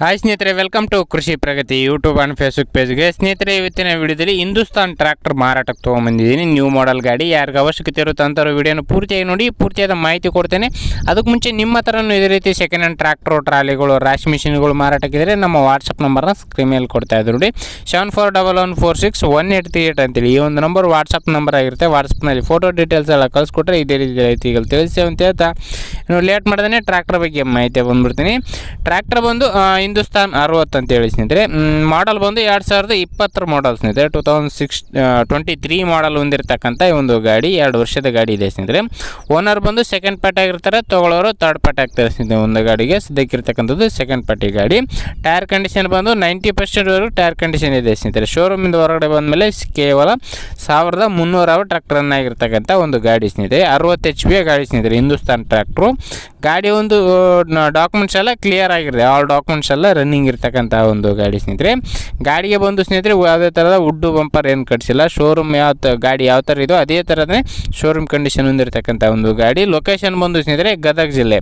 Hi ಸ್ನೇಹಿತರೆ welcome to Krishi Pragati YouTube and Facebook ಪೇಜ್ಗೆ ಸ್ನೇಹಿತರೆ, ಇವತ್ತಿನ ವಿಡಿಯೋದಲ್ಲಿ ಹಿಂದೂಸ್ತಾನ್ ಟ್ರ್ಯಾಕ್ಟರ್ ಮಾರಾಟಕ್ಕೆ ತೊಗೊಂಬಂದಿದ್ದೀನಿ. ನ್ಯೂ ಮಾಡೆಲ್ ಗಾಡಿ. ಯಾರಿಗೆ ಅವಶ್ಯಕತೆ ಇರುತ್ತೆ ವಿಡಿಯೋನ ಪೂರ್ತಿಯಾಗಿ ನೋಡಿ, ಪೂರ್ತಿಯಾದ ಮಾಹಿತಿ ಕೊಡ್ತೇನೆ. ಅದಕ್ಕೆ ಮುಂಚೆ ನಿಮ್ಮ ಹತ್ರನೂ ಇದೇ ರೀತಿ ಸೆಕೆಂಡ್ ಹ್ಯಾಂಡ್ ಟ್ರ್ಯಾಕ್ಟ್ರು ಟ್ರಾಲಿಗಳು ರಾಶಿ ಮಿಷಿನ್ಗಳು ಮಾರಾಟಕ್ಕಿದ್ರೆ ನಮ್ಮ ವಾಟ್ಸಪ್ ನಂಬರ್ನ ಸ್ಕ್ರೀನ್ ಮೇಲೆ ಕೊಡ್ತಾ ಇದ್ರು ನೋಡಿ. Seven four double one four six one eight three eight ಅಂತೇಳಿ ಈ ಒಂದು ನಂಬರ್ ವಾಟ್ಸಪ್ ನಂಬರ್ ಆಗಿರುತ್ತೆ. ವಾಟ್ಸಪ್ನಲ್ಲಿ ಫೋಟೋ ಡೀಟೇಲ್ಸ್ ಎಲ್ಲ ಕಳಿಸ್ಕೊಟ್ರೆ ಇದೇ ರೀತಿ ರೀತಿಗಳು ತಿಳಿಸಿ ಅಂತ. ಹೇಳ್ತಾ ಇನ್ನು ಲೇಟ್ ಮಾಡಿದ್ರೆ ಟ್ರ್ಯಾಕ್ಟರ್ ಬಗ್ಗೆ ಮಾಹಿತಿ ಬಂದ್ಬಿಡ್ತೀನಿ. ಟ್ರ್ಯಾಕ್ಟರ್ ಬಂದು ಹಿಂದೂಸ್ತಾನ್ ಅರವತ್ತು ಅಂತ ಹೇಳಿ ಸ್ನೇಹಿತರೆ. ಮಾಡಲ್ ಬಂದು ಎರಡು ಸಾವಿರದ ಇಪ್ಪತ್ತರ ಮಾಡಲ್ ಸ್ನೇಹಿತರೆ. Two thousand six twenty three model ಹೊಂದಿರತಕ್ಕಂಥ ಒಂದು ಗಾಡಿ, ಎರಡು ವರ್ಷದ ಗಾಡಿ ಇದೆ ಸ್ನೇಹಿತರೆ. ಓನರ್ ಬಂದು ಸೆಕೆಂಡ್ ಪಾರ್ಟಿ ಆಗಿರ್ತಾರೆ, ತಗೊಳ್ಳೋರು ತರ್ಡ್ ಪಾರ್ಟಿ ಆಗ್ತಾರೆ ಸ್ನೇಹಿತರೆ ಒಂದು ಗಾಡಿಗೆ. ಸದ್ಯಕ್ಕಿರ್ತಕ್ಕಂಥದ್ದು ಸೆಕೆಂಡ್ ಪಾರ್ಟಿ ಗಾಡಿ. ಟೈರ್ ಕಂಡೀಷನ್ ಬಂದು ನೈಂಟಿ ಪರ್ಸೆಂಟ್ವರೆಗೂ ಟೈರ್ ಕಂಡೀಷನ್ ಇದೆ ಸ್ನೇಹಿತರೆ. ಶೋರೂಮಿಂದ ಹೊರಗಡೆ ಬಂದಮೇಲೆ ಕೇವಲ ಸಾವಿರದ ಮುನ್ನೂರ ಟ್ರ್ಯಾಕ್ಟರ್ ರನ್ ಆಗಿರ್ತಕ್ಕಂಥ ಒಂದು ಗಾಡಿ ಸ್ನೇಹಿತರೆ. ಅರವತ್ತು ಎಚ್ ಪಿ ಗಾಡಿ ಸ್ನೇಹಿತರೆ, ಹಿಂದೂಸ್ತಾನ್ ಟ್ರ್ಯಾಕ್ಟ್ರು ಗಾಡಿ ಒಂದು ಡಾಕ್ಯುಮೆಂಟ್ಸ್ ಎಲ್ಲ ಕ್ಲಿಯರ್ ಆಗಿರುತ್ತೆ ಆಲ್ ಡಾಕ್ಯುಮೆಂಟ್ಸ್ ಎಲ್ಲ ರನ್ನಿಂಗ್ ಇರ್ತಕ್ಕಂಥ ಒಂದು ಗಾಡಿ ಸ್ನೇಹಿತರೆ. ಗಾಡಿಗೆ ಬಂದು ಸ್ನೇಹಿತರೆ, ಯಾವುದೇ ಥರದ ಉಡ್ಡು ಬಂಪರ್ ಏನು ಕಟ್ಸಿಲ್ಲ. ಶೋರೂಮ್ ಯಾವ ಗಾಡಿ ಯಾವ ಥರ ಇದೋ ಅದೇ ಥರನೇ ಶೋರೂಮ್ ಕಂಡೀಷನ್ ಹೊಂದಿರತಕ್ಕಂಥ ಒಂದು ಗಾಡಿ. ಲೊಕೇಶನ್ ಬಂದು ಸ್ನೇಹಿತರೆ, ಗದಗ ಜಿಲ್ಲೆ.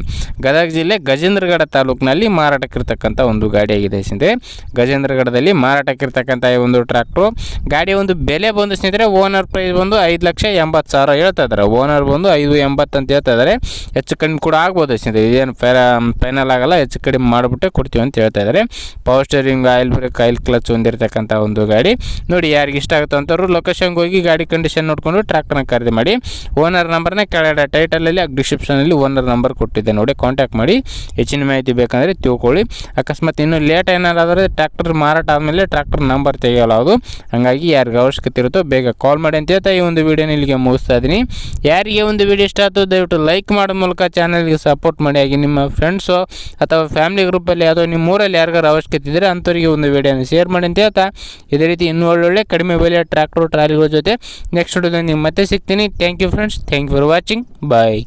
ಗದಗ ಜಿಲ್ಲೆ ಗಜೇಂದ್ರಗಡ ತಾಲೂಕಿನಲ್ಲಿ ಮಾರಾಟಕ್ಕಿರ್ತಕ್ಕಂಥ ಒಂದು ಗಾಡಿಯಾಗಿದೆ ಸ್ನೇಹಿತರೆ. ಗಜೇಂದ್ರಗಡದಲ್ಲಿ ಮಾರಾಟಕ್ಕಿರ್ತಕ್ಕಂಥ ಈ ಒಂದು ಟ್ರ್ಯಾಕ್ಟ್ರು ಗಾಡಿ ಒಂದು ಬೆಲೆ ಬಂದು ಸ್ನೇಹಿತರೆ ಓನರ್ ಪ್ರೈಸ್ ಬಂದು ಐದು ಲಕ್ಷ ಎಂಬತ್ತು ಸಾವಿರ ಹೇಳ್ತಾ ಇದ್ದಾರೆ. ಓನರ್ ಬಂದು ಐದು ಎಂಬತ್ತು ಅಂತ ಹೇಳ್ತಾ ಇದ್ದಾರೆ. ಹೆಚ್ಚು ಕಡಿಮೆ ಕೂಡ ಆಗ್ಬೋದು ಸ್ನೇಹಿತರೆ. ಇದೇನು ಫೈನಲ್ ಆಗಲ್ಲ, ಹೆಚ್ಚು ಕಡಿಮೆ ಮಾಡಿಬಿಟ್ಟೆ ಕೊಡ್ತೀವಿ ಅಂತ ಹೇಳ್ತಾ ಇದ್ದಾರೆ. Power steering oil brake oil clutch ಹೊಂದಿರತಕ್ಕಂಥ ಒಂದು ಗಾಡಿ. ನೋಡಿ, ಯಾರಿಗೆ ಇಷ್ಟ ಆಗುತ್ತೆ ಅಂತವ್ರು ಲೊಕೇಶನ್ಗೆ ಹೋಗಿ ಗಾಡಿ ಕಂಡೀಷನ್ ನೋಡಿಕೊಂಡು ಟ್ರ್ಯಾಕ್ಟರ್ನ ಖರೀದಿ ಮಾಡಿ. ಓನರ್ ನಂಬರ್ನ ಕೆಳಗಡೆ ಟೈಟಲಲ್ಲಿ ಡಿಸ್ಕ್ರಿಪ್ಷನಲ್ಲಿ ಓನರ್ ನಂಬರ್ ಕೊಟ್ಟಿದ್ದೆ ನೋಡಿ. ಕಾಂಟ್ಯಾಕ್ಟ್ ಮಾಡಿ. ಹೆಚ್ಚಿನ ಮಾಹಿತಿ ಬೇಕಂದರೆ ತಿಳ್ಕೊಳ್ಳಿ. ಅಕಸ್ಮಾತ್ ಇನ್ನೂ ಲೇಟ್ ಏನಾರಾದರೆ ಟ್ರ್ಯಾಕ್ಟರ್ ಮಾರಾಟ ಆದಮೇಲೆ ಟ್ರ್ಯಾಕ್ಟರ್ ನಂಬರ್ ತೆಗೆಯಲ್ಲ ಅದು ಹಾಗಾಗಿ ಯಾರಿಗೆ ಅವಶ್ಯಕತೆ ಇರುತ್ತೋ ಬೇಗ ಕಾಲ್ ಮಾಡಿ ಅಂತ ಹೇಳ್ತಾ ಈ ಒಂದು ವಿಡಿಯೋನ ಇಲ್ಲಿಗೆ ಮುಗಿಸ್ತಾ ಇದ್ದೀನಿ. ಯಾರಿಗೆ ಒಂದು ವಿಡಿಯೋ ಇಷ್ಟ ಆಯಿತು ದಯವಿಟ್ಟು ಲೈಕ್ ಮಾಡೋ ಮೂಲಕ ಚಾನಲ್ಗೆ ಸಪೋರ್ಟ್ ಮಾಡಿ. ಹಾಗೆ ನಿಮ್ಮ ಫ್ರೆಂಡ್ಸು ಅಥವಾ ಫ್ಯಾಮಿಲಿ ಗ್ರೂಪಲ್ಲಿ ಯಾವುದೋ ನಿಮ್ಮ ಊರಲ್ಲಿ ಯಾರಿಗಾರು ಅವಶ್ಯಕತೆ ಇದ್ದರೆ ಅಂಥವರಿಗೆ ಒಂದು ವಿಡಿಯೋನ ಶೇರ್ ಮಾಡಿ ಅಂತ ಹೇಳ್ತಾ ಇದೇ ರೀತಿ ಇನ್ನೂ ಒಳ್ಳೊಳ್ಳೆ ಕಡಿಮೆ ಬೆಲೆಯ ಟ್ರ್ಯಾಕ್ಟರ್ ಟ್ರಾಲಿಗಳ ಜೊತೆ ನೆಕ್ಸ್ಟ್ ವಿಡಿಯೋದಲ್ಲಿ ನಿಮ್ಮ ಮತ್ತೆ ಸಿಗ್ತೀನಿ. Thank you friends thank you for watching bye